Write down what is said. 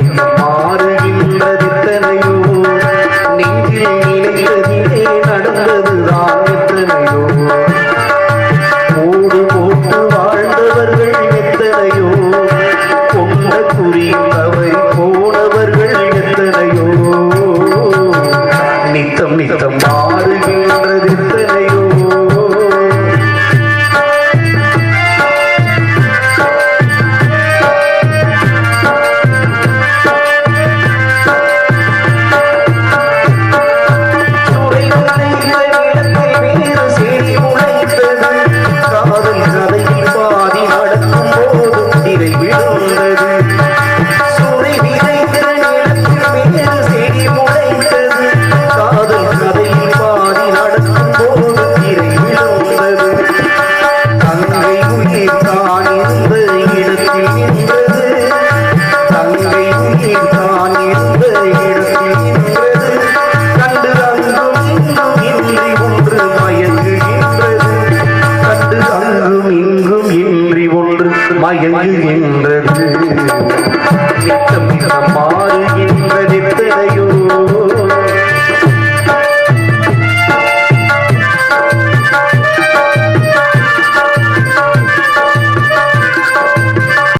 நித்தம் நெஞ்சில் நிலைத்ததிலே நடந்ததுதான் எத்தனையோ கூடு போட்டு வாழ்ந்தவர்கள் எத்தனையோ கொண்ட குறியில் போனவர்கள் எத்தனையோ நித்தம் நித்தம் மயங்குகின்றது